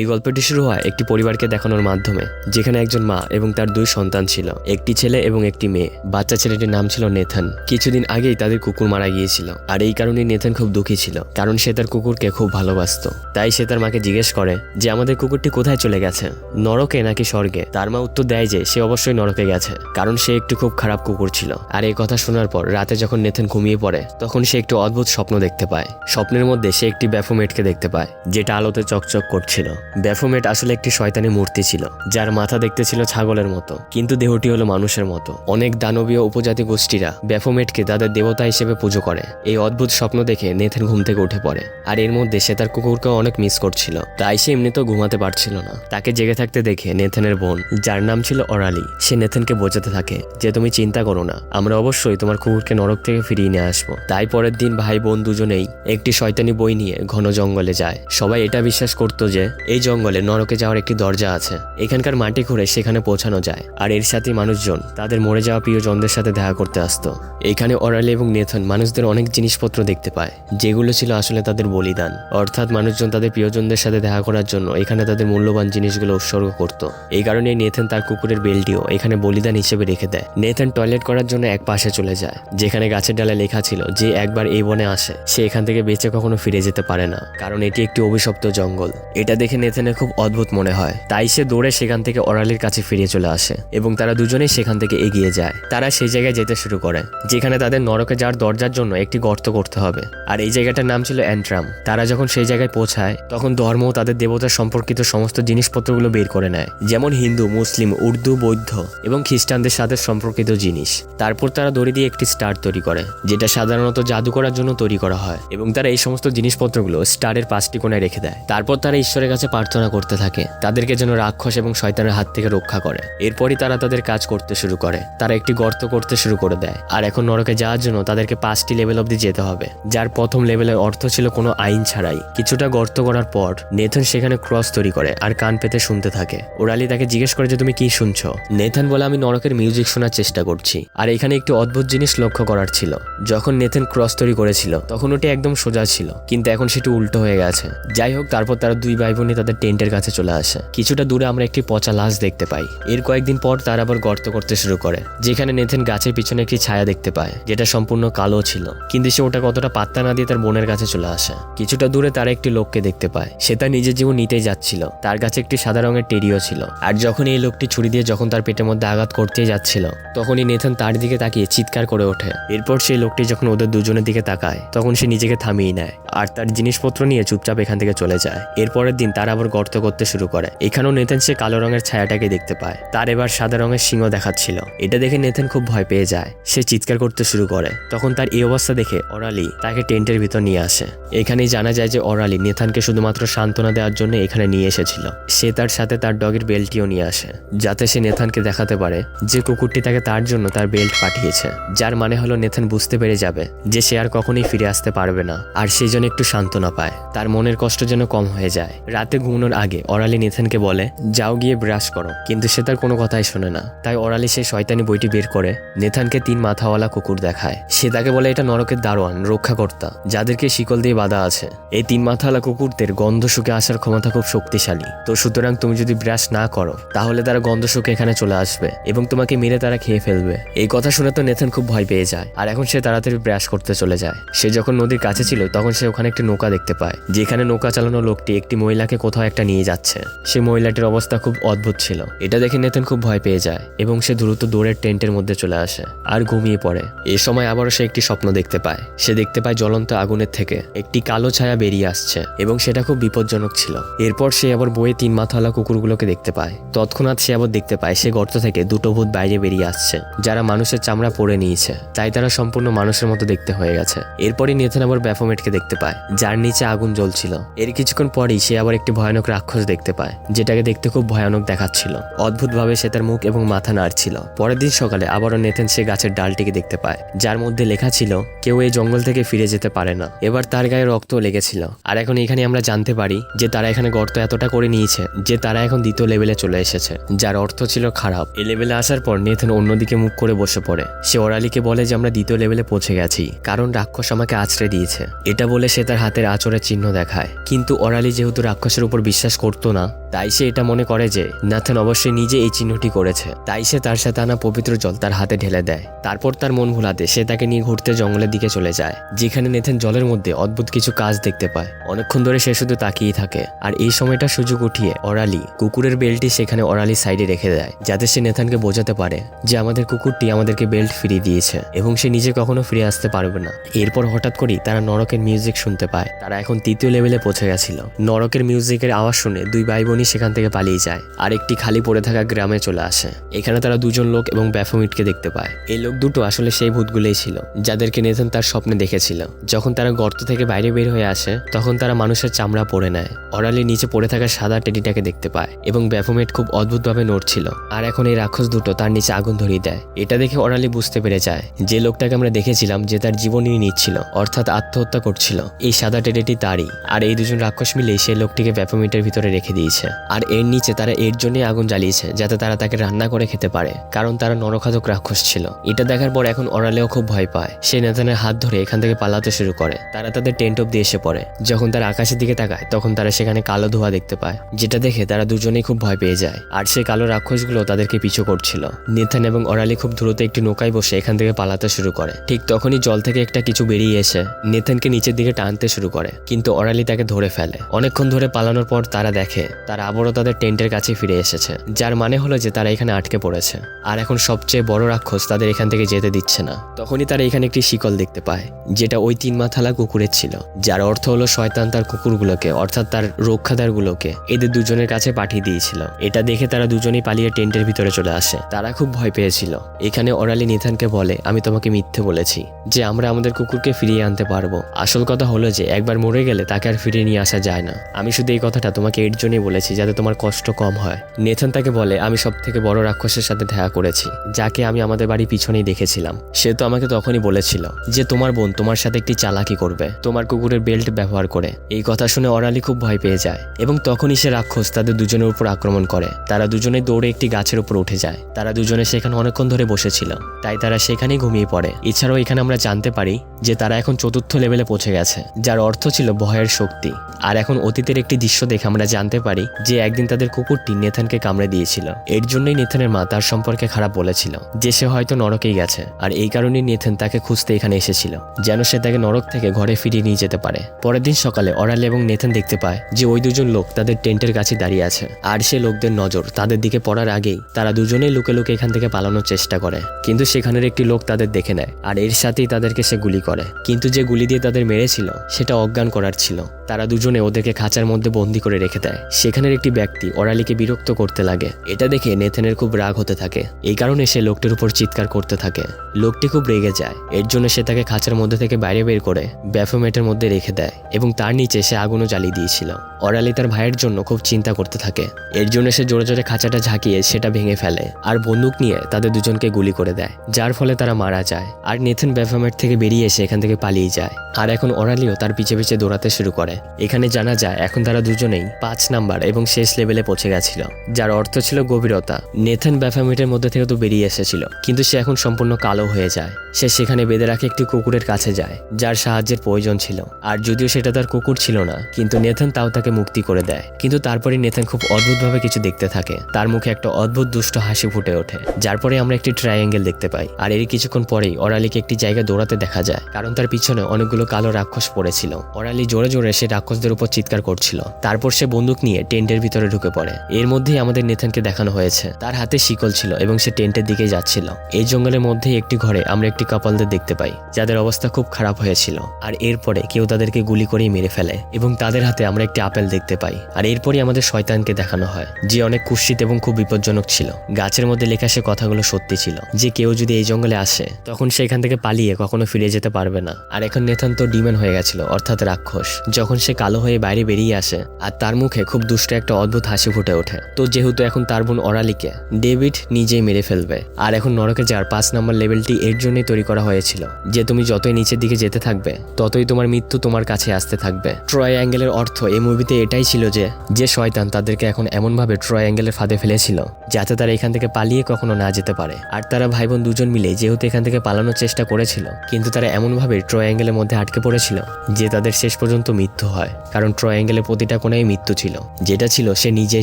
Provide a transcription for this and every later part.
এই গল্পটি শুরু হয় একটি পরিবারকে দেখানোর মাধ্যমে, যেখানে একজন মা এবং তার দুই সন্তান ছিল, একটি ছেলে এবং একটি মেয়ে। বাচ্চা ছেলেটির নাম ছিল নেথান। কিছুদিন আগেই তাদের কুকুর মারা গিয়েছিল, আর এই কারণে নেথান খুব দুঃখী ছিল, কারণ সে তার কুকুরকে খুব ভালোবাসতো। তাই সে তার মাকে জিজ্ঞেস করে যে, আমাদের কুকুরটি কোথায় চলে গেছে? নরকে নাকি স্বর্গে? তার মা উত্তর দেয় যে, সে অবশ্যই নরকে গেছে, কারণ সে একটু খুব খারাপ কুকুর ছিল। আর এই কথা শোনার পর, রাতে যখন নেথান ঘুমিয়ে পড়ে, তখন সে একটু অদ্ভুত স্বপ্ন দেখতে পায়। স্বপ্নের মধ্যে সে একটি ব্যাফোমেটকে দেখতে পায়, যেটা আলোতে চকচক করছিল। ব্যাফোমেট আসলে একটি শয়তানি মূর্তি ছিল, যার মাথা দেখতে ছিল ছাগলের মতো, কিন্তু দেহটি হলো মানুষের মতো। অনেক দানবীয় উপজাতি গোষ্ঠীরা ব্যাফোমেটকে তাদের দেবতা হিসেবে পুজো করে। এই অদ্ভুত স্বপ্ন দেখে নেথেন ঘুম থেকে উঠে পড়ে, আর এর মধ্যে সে তার কুকুরকে অনেক মিস করছিল। তাই সে এমনিতেও ঘুমাতে পারছিল না। তাকে জেগে থাকতে দেখে নেথেনের বোন, যার নাম ছিল অরালি, সে নেথেনকে বোঝাতে থাকে যে, তুমি চিন্তা করো না, আমরা অবশ্যই তোমার কুকুরকে নরক থেকে ফিরিয়ে নিয়ে আসব। তাই পরের দিন ভাই বোন দুজনেই একটি শয়তানি বই নিয়ে ঘন জঙ্গলে যায়। সবাই এটা বিশ্বাস করতো যে এই জঙ্গলে নরকে যাওয়ার একটি দরজা আছে। এখানকার মাটি খুঁড়ে সেখানে পৌঁছানো যায়। আর এর সাথে মানুষজন, তাদের মরে যাওয়া প্রিয়জনদের সাথে দেখা করতে আসতো। এখানে অরালি এবং নেথন মানুষদের অনেক জিনিসপত্র দেখতে পায়, যেগুলো ছিল আসলে তাদের বলিদান। অর্থাৎ মানুষজন তাদের প্রিয়জনদের সাথে দেখা করার জন্য এখানে তাদের মূল্যবান জিনিসগুলো উৎসর্গ করত। এই কারণে নেথন তার কুকুরের বেলটিও এখানে বলিদান হিসেবে রেখে দেয়। নেথন টয়লেট করার জন্য এক পাশে চলে যায়, যেখানে গাছের ডালে লেখা ছিল যে একবার এই বনে আসে, সে এখান থেকে বেঁচে কখনো ফিরে যেতে পারে না। কারণ এটি একটি অভিশপ্ত জঙ্গল। এটা দেখে নেথেনের খুব অদ্ভুত মনে হয়। তাই সে দৌড়ে সেখান থেকে অরালির কাছে ফিরে চলে আসে এবং তারা দুজনেই সেখান থেকে এগিয়ে যায়। তারা সেই জায়গায় যেতে শুরু করে, যেখানে তাদের নরকে যাওয়ার দরজার জন্য একটি গর্ত করতে হবে। আর এই জায়গাটার নাম ছিল অ্যান্ট্রাম। তারা যখন সেই জায়গায় পৌঁছায়, তখন ধর্ম তাদের দেবতার সম্পর্কিত সমস্ত জিনিসপত্রগুলো বের করে নেয়, যেমন হিন্দু, মুসলিম, উর্দু, বৌদ্ধ এবং খ্রিস্টানদের সাথে সম্পর্কিত জিনিস। তারপর তারা দড়ি দিয়ে একটি স্টার তৈরি করে, যেটা সাধারণত জাদু করার জন্য তৈরি করা হয় এবং তারা এই সমস্ত জিনিসপত্রগুলো স্টারের পাঁচটি কোণায় রেখে দেয়। তারপর তারা ঈশ্বরের কাছে প্রার্থনা করতে থাকে। তাদেরকে যেন রাক্ষস এবং শয়তানের হাত থেকে রক্ষা করে। এরপরই তারা তাদের কাজ করতে শুরু করে। তারা একটি গর্ত করতে শুরু করে দেয়। আর এখন নরকে যাওয়ার জন্য তাদেরকে পাঁচটি লেভেল অব্দি যেতে হবে। যার প্রথম লেভেলের অর্থ ছিল কোনো আইন ছাড়াই। কিছুটা গর্ত করার পর নেথন সেখানে ক্রস তৈরি করে আর কান পেতে শুনতে থাকে। ওরালি তাকে জিজ্ঞেস করে যে, তুমি কি শুনছো? নেথন বলে, আমি নরকের মিউজিক শোনার চেষ্টা করছি। আর এখানে একটি অদ্ভুত জিনিস লক্ষ্য করার ছিল। যখন নেথেন ক্রস তৈরি করেছিল, তখন ওটি একদম সোজা ছিল। কিন্তু এখন সেটি উল্টো হয়ে গেছে। যাই হোক, তারপর তারা দুই ভাই বোনই তাদের টেন্টের কাছে চলে আসে। কিছুটা দূরে আমরা একটি পচা লাশ দেখতে পাই। এর কয়েকদিন পর তারা আবার গর্ত করতে শুরু করে, যেখানে নেথেন গাছের পিছনে একটি ছায়া দেখতে পায়, যেটা সম্পূর্ণ কালো ছিল। কিন্তু সে ওটা কতটা পাত্তা না দিয়ে তার বোনের কাছে চলে আসে। কিছুটা দূরে তারা একটি লোককে দেখতে পায়। সে তার নিজের জীবন নিতেই যাচ্ছিল। তার কাছে একটি সাদা রঙের টেরিও ছিল। আর যখন এই লোকটি ছুরি দিয়ে যখন তার পেটের মধ্যে আঘাত করতেই যাচ্ছিল, তখনই নেথন তার দিকে তাকিয়ে চিৎকার করে ওঠে। এরপর সেই লোকটি যখন ওদের দুজনের দিকে তাকায়, তখন সে নিজেকে থামিয়ে নেয়। আর তার জিনিসপত্র নিয়ে চুপচাপ এখান থেকে চলে যায়। এরপরের দিন তার আবার গর্ত করতে শুরু করে। এখানেও নেথেন সে কালো রঙের ছায়াটাকে দেখতে পায়। তার এবার সাদা রঙের সিংহ দেখাচ্ছিল। এটা দেখে নেথেন খুব ভয় পেয়ে যায়। সে চিৎকার করতে শুরু করে। তখন তার এই অবস্থা দেখে অরালি তাকে টেন্টের ভিতর নিয়ে আসে। এখানেই জানা যায় যে অরালি নেথানকে শুধুমাত্র সান্ত্বনা দেওয়ার জন্য এখানে নিয়ে এসেছিল। সে তার সাথে তার ডগের বেল্টটিও নিয়ে আসে, যাতে সে নেথানকে দেখাতে পারে যে কুকুরটি তাকে তার জন্য তার বেল্ট পাঠিয়েছে। যার মানে হলো নেথান বুঝতে পেরে যাবে যে সে আর কখনোই ফিরে আসতে পারবে না। আর সেই জন্য একটু সান্ত্বনা পায়। তার মনের কষ্ট যেন কম হয়ে যায়। রাতে ঘুমানোর আগে অরালি নেথানকে বলে, যাও গিয়ে ব্রাশ করো। কিন্তু সে তার কোনো কথাই শোনে না। তাই অরালি সেই শয়তানি বইটি বের করে নেথানকে তিন মাথাওয়ালা কুকুর দেখায়। সে তাকে বলে, এটা নরকের দারোয়ান, রক্ষাকর্তা, যাদেরকে শিকল দিয়ে বাঁধা আছে। এই তিন মাথাওয়ালা কুকুরদের গন্ধ শুকে আসার ক্ষমতা খুব শক্তিশালী। তো সুতরাং তুমি যদি ব্রাশ না করো, তাহলে তারা গন্ধ শুকে এখানে চলে আসবে এবং তোমাকে মেরে তারা খেয়ে ফেলবে। এই কথা শুনে তো নেথান খুব ভয় পেয়ে যায়। আর এখন সে তাড়াতাড়ি ব্রাশ করতে চলে যায়। সে যখন নদীর কাছে ছিল, তখন সে ওখানে একটি নৌকা দেখতে পায়। যেখানে নৌকা চালানো লোকটি একটি মহিলাকে কোথাও একটা নিয়ে যাচ্ছে। সে মহিলাটির অবস্থা খুব অদ্ভুত ছিল। এটা দেখে নেথান খুব ভয় পেয়ে যায় এবং সে দ্রুত দৌড়ের টেন্টের মধ্যে চলে আসে আর ঘুমিয়ে পড়ে। এ সময় আবারও সে একটি স্বপ্ন দেখতে পায়। সে দেখতে পায় জ্বলন্ত আগুনের থেকে একটি কালো ছায়া বেরিয়ে আসছে এবং সেটা খুব বিপজ্জনক ছিল। এরপর সে আবার বইয়ে তিন মাথাওয়ালা কুকুরগুলোকে দেখতে পায়। তৎক্ষণাৎ সে আবার দেখতে পায় সে গর্ত থেকে দুটো ভূত বাইরে বেরিয়ে আসছে, যারা মানুষের চামড়া পরে নিয়েছে। তাই তারা সম্পূর্ণ মানুষের মতো দেখতে হয়ে গেছে। এরপরই নেথেন আবার ব্যাফোমেটকে দেখতে পায়। যার নিচে আগুন জ্বলছিল। এর কিছুক্ষণ পরেই সে আবার একটি ভয়ানক রাক্ষস দেখতে পায়, যেটাকে দেখতে খুব ভয়ানক দেখাচ্ছিল। অদ্ভুতভাবে সে তার মুখ এবং মাথা নাড়ছিল। পরের দিন সকালে আবারও নেথেন সে গাছের ডালটিকে দেখতে পায়, যার মধ্যে লেখা ছিল, কেউ এই জঙ্গল থেকে ফিরে যেতে পারে না। এবার তার গায়ে রক্ত লেগেছিল। আর এখন এখানে আমরা জানতে পারি যে তারা এখানে গর্ত এতটা করে নিয়েছে যে তারা এখন দ্বিতীয় লেভেলে চলে এসেছে, যার অর্থ ছিল খারাপ। এই লেভেলে আসার পর নেথেন অন্যদিকে মুখ করে বসে পড়ে। সে ওরালিকে বলে যে, আমরা দ্বিতীয় লেভেলে পৌঁছে গেছি, কারণ রাক্ষস আমাকে আছড়ে দিয়েছে। এটা বলে সে তার হাতের আচরের চিহ্ন দেখায়। কিন্তু অরালি যেহেতু রাক্ষসের উপর বিশ্বাস করতো না, তাই সে এটা মনে করে যে নাথান অবশ্যই নিজে এই চিহ্নটি করেছে। তাই সে তার সাথে আনা পবিত্র জল তার হাতে ঢেলে দেয়। তারপর তার মন ভোলাতে সে তাকে নিয়ে ঘুরতে জঙ্গলের দিকে চলে যায়, যেখানে নেথেন জলের মধ্যে অদ্ভুত কিছু কাজ দেখতে পায়। অনেকক্ষণ ধরে সে শুধু তাকিয়ে থাকে। আর এই সময়টা সুযোগ উঠিয়ে অরালি কুকুরের বেল্টটি সেখানে অরালি সাইডে রেখে দেয়, যাতে সে নেথানকে বোঝাতে পারে যে আমাদের কুকুরটি আমাদেরকে বেল্ট ফিরিয়ে দিয়েছে, এবং সে নিজে কখনো ফিরে আসতে পারবে না। এরপর হঠাৎ করেই তারা নরকের মিউজিক শুনতে পায়। তারা এখন তৃতীয় লেভেলে পৌঁছে গেছিল। নরকের মিউজিকের আওয়াজ শুনে দুই ভাই বোনই সেখান থেকে পালিয়ে যায়। আর একটি খালি পড়ে থাকা গ্রামে চলে আসে। এখানে তারা দুজন লোক এবং ব্যাফোমিটকে দেখতে পায়। এই লোক দুটো আসলে সেই ভূতগুলোই ছিল, যাদেরকে নেথন তার স্বপ্নে দেখেছিল। যখন তারা গর্ত থেকে বাইরে বের হয়ে আসে, তখন তারা মানুষের চামড়া পরে নেয়। অরালি নিচে পড়ে থাকা সাদা টেডিটাকে দেখতে পায় এবং ব্যাফোমেট খুব অদ্ভুতভাবে নড়ছিল। আর এখন এই রাক্ষস দুটো তার নিচে আগুন ধরিয়ে দেয়। এটা দেখে অরালি বুঝতে পেরে যায় যে লোকটাকে আমরা দেখেছিলাম যে তার জীবনই নিচ্ছিল, অর্থাৎ আত্মহত্যা করছিল। এই সাদা টেডিটি তারই, আর এই দুজন রাক্ষস মিলে সেই লোকটিকে ব্যাফোমিটের ভিতরে রেখে দিয়েছে। আর এর নিচে তারা এর জন্যই আগুন জ্বালিয়েছে, যাতে তারা তাকে রান্না করে খেতে পারে, কারণ তারা নরখাদক রাক্ষস ছিল। এটা দেখার পর এখন অরালেও খুব ভয় পায়। সে নেতানের হাত ধরে এখান থেকে পালাতে শুরু করে। তারা তাদের টেন্ট অব্দি এসে পড়ে। যখন তারা আকাশের দিকে তাকায়, তখন তারা সেখানে কালো ধোঁয়া দেখতে পায়, যেটা দেখে তারা দুজনেই খুব ভয় পেয়ে যায়। আর সেই কালো রাক্ষসগুলো তাদেরকে পিছু করছিল। নেথান এবং অরালি খুব দ্রুত একটি নৌকায় বসে এখান থেকে পালাতে শুরু করে। ঠিক তখনই জল থেকে একটা কিছু বেরিয়ে এসে নেথানকে নিচের দিকে টানতে শুরু করে। কিন্তু অরালি তাকে ধরে ফেলে। অনেকক্ষণ ধরে পালানোর পর তারা দেখে, তারা আবারও তাদের টেন্টের কাছে ফিরে এসেছে, যার মানে হলো যে তারা এখানে আটকে পড়েছে। আর এখন সবচেয়ে বড় রাক্ষস তাদের এখান থেকে যেতে দিচ্ছে না। তখনই তারা এখানে একটি শিকল দেখতে পায়, যেটা ওই তিন মাথালা কুকুরের ছিল, যার অর্থ হলো শয়তান তার কুকুরগুলোকে, অর্থাৎ তার রক্ষাদারগুলোকে, এদের দুজনের কাছে পাঠিয়ে দিয়েছিল। এটা দেখে তারা দুজনেই পালিয়ে টেন্টের ভিতরে চলে আসে। তারা খুব ভয় পেয়েছিল। এখানে ওরালি নিথানকে বলে, আমি তোমাকে মিথ্যে বলেছি যে আমরা আমাদের কুকুরকে ফিরিয়ে আনতে পারব। আসল কথা হলো যে, একবার মরে গেলে তাকে আর ফিরিয়ে নিয়ে আসা যায় না। আমি শুধু এই কথাটা তোমাকে এর জন্যই বলেছি যাতে তোমার কষ্ট কম হয়। নেথন তাকে বলে, আমি সব থেকে বড় রাক্ষসের সাথে দেখা করেছি, যাকে আমি আমাদের বাড়ি পিছনেই দেখেছিলাম। সে তো আমাকে তখনই বলেছিল যে, তোমার বোন তোমার সাথে একটি চালাকি করবে, তোমার কুকুরের বেল্ট ব্যবহার করে। এই কথা শুনে অরালি খুব ভয় পেয়ে যায় এবং তখনই সে রাক্ষস তাদের দুজনের উপর আক্রমণ করে। তারা দুজনে দৌড়ে একটি গাছের উপর উঠে যায়। তারা দুজনে সেখানে অনেকক্ষণ ধরে বসেছিল। তাই তারা সেখানেই ঘুমিয়ে পড়ে। এছাড়াও এখানে আমরা জানতে পারি যে, তারা এখন চতুর্থ লেভেলে পৌঁছে গেছে। যার অর্থ ছিল ভয়ের শক্তি। আর এখন অতীতের একটি দৃশ্য দেখে আমরা জানতে পারি যে একদিন তাদের কুকুরটি নেথানকে কামড়ে দিয়েছিল। এর জন্যই নেথানের মা তার সম্পর্কে খারাপ বলেছিল, যে সে হয়তো নরকেই গেছে। আর এই কারণেই নেথান তাকে খুঁজতে এখানে এসেছিল, যেন সে তাকে নরক থেকে ঘরে ফিরিয়ে নিয়ে যেতে পারে। পরের দিন সকালে অরাল এবং নেথান দেখতে পায় যে ওই দুজন লোক তাদের টেন্টের কাছে দাঁড়িয়ে আছে। আর সে লোকদের নজর তাদের দিকে পড়ার আগেই তারা দুজনেই লুকে লুকে এখান থেকে পালানোর চেষ্টা করে। কিন্তু সেখানের একটি লোক তাদের দেখে নেয়, আর এর সাথেই তাদেরকে সে গুলি করে। কিন্তু যে গুলি দিয়ে তাদের মেরেছিল সেটা অজ্ঞান করার ছিল। তারা দুজনে ওদেরকে খাঁচার মধ্যে বন্দি করে রেখে দেয়। সেখানের একটি ব্যক্তি অরালিকে বিরক্ত করতে লাগে। এটা দেখে নেথেনের খুব রাগ হতে থাকে। এই কারণে সে লোকটির উপর চিৎকার করতে থাকে। লোকটি খুব রেগে যায়। এর জন্য সে তাকে খাঁচার মধ্যে থেকে বাইরে বের করে ব্যাফোমেটের মধ্যে রেখে দেয় এবং তার নিচে সে আগুনও জ্বালিয়ে দিয়েছিল। অরালি তার ভাইয়ের জন্য খুব চিন্তা করতে থাকে। এর জন্য সে জোরে জোরে খাঁচাটা ঝাঁকিয়ে সেটা ভেঙে ফেলে আর বন্দুক নিয়ে তাদের দুজনকে গুলি করে দেয়, যার ফলে তারা মারা যায়। আর নেথেন ব্যাফোমেট থেকে বেরিয়ে এসে এখান থেকে পালিয়ে যায়। আর এখন অরালিও তার পিছে পিছে দৌড়াতে শুরু করে। এখানে জানা যায়, এখন তারা দুজনেই পাঁচ নাম্বার এবং শেষ লেভেলে পৌঁছে গেছিল, যার অর্থ ছিল গভীরতা। নেথেন ব্যাফামিটের মধ্যে থেকে তো বেরিয়ে এসেছিল, কিন্তু সে এখন সম্পূর্ণ কালো হয়ে যায়। সে সেখানে বেঁধে রাখে একটি কুকুরের কাছে যায়, যার সাহায্যের প্রয়োজন ছিল। আর যদিও সেটা তার কুকুর ছিল না, কিন্তু নেথেন তাও তাকে মুক্তি করে দেয়। কিন্তু তারপরে নেথেন খুব অদ্ভুতভাবে কিছু দেখতে থাকে। তার মুখে একটা অদ্ভুত দুষ্ট হাসি ফুটে ওঠে, যার পরে আমরা একটি ট্রায়াঙ্গেল দেখতে পাই। আর এর কিছুক্ষণ পরেই অরালিকে একটি জায়গায় দৌড়াতে দেখা যায়, কারণ তার পিছনে অনেকগুলো কালো রাক্ষস পড়েছিল। অরালি জোরে জোরে সে রাক্ষসদের উপর চিৎকার করছিল। তারপর সে বন্দুক নিয়ে টেন্টের ভিতরে ঢুকে পড়ে। এর মধ্যেই আমাদের নেথানকে দেখানো হয়েছে। তার হাতে শিকল ছিল এবং সে টেন্টের দিকে যাচ্ছিল। এই জঙ্গলের মধ্যেই একটি ঘরে আমরা একটি কাপালদের দেখতে পাই, যাদের অবস্থা খুব খারাপ হয়েছিল। আর এরপরে কেউ তাদেরকে গুলি করেই মেরে ফেলে এবং তাদের হাতে আমরা একটি আপেল দেখতে পাই। আর এরপরই আমাদের শয়তানকে দেখানো হয়, যে অনেক কুৎসিত এবং খুব বিপজ্জনক ছিল। গাছের মধ্যে লেখা সে কথাগুলো সত্যি ছিল, যে কেউ যদি এই জঙ্গলে আসে, তখন সে এখান থেকে পালিয়ে কখনো ফিরে যেতে পারবে না। আর এখন নেথান তো ডিমেন হয়ে গেছিল, অর্থাৎ রাক্ষস, যখন সে কালো হয়ে বাইরে বেরিয়ে আসে আর তার মুখে খুব দুষ্ট একটা অদ্ভুত হাসি ফুটে ওঠে। তো যেহেতু এখন তার বোন অরালিকে, ডেভিড নিজেই মেরে ফেলবে। আর এখন নরকে যার পাঁচ নাম্বার লেভেলটি এর জন্যই তৈরি করা হয়েছিল, যে তুমি যতই নিচের দিকে যেতে থাকবে, ততই তোমার মৃত্যু তোমার কাছে আসতে থাকবে। ট্রয় অ্যাঙ্গেলের অর্থ এই মুভিতে এটাই ছিল যে যে শয়তান তাদেরকে এখন এমনভাবে ট্রয় অ্যাঙ্গেলের ফাঁদে ফেলেছিল, যাতে তারা এখান থেকে পালিয়ে কখনো না যেতে পারে। আর তারা ভাই বোন দুজন মিলে যেহেতু এখান থেকে পালানোর চেষ্টা করেছিল, কিন্তু তারা এমনভাবে ট্রয় অ্যাঙ্গেলের মধ্যে আটকে পড়েছিল যে তাদের শেষ পর্যন্ত মৃত্যু হয়। কারণ ট্রয় অ্যাঙ্গেলের প্রতিটা কোনায় মৃত্যু ছিল। যেটা ছিল সে নিজেই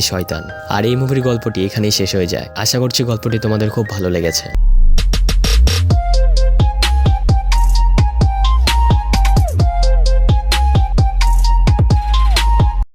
শয়তান। আর এই মুভির গল্পটি এখানেই শেষ হয়ে যায়। আশা করছি গল্পটি তোমাদের খুব ভালো লেগেছে।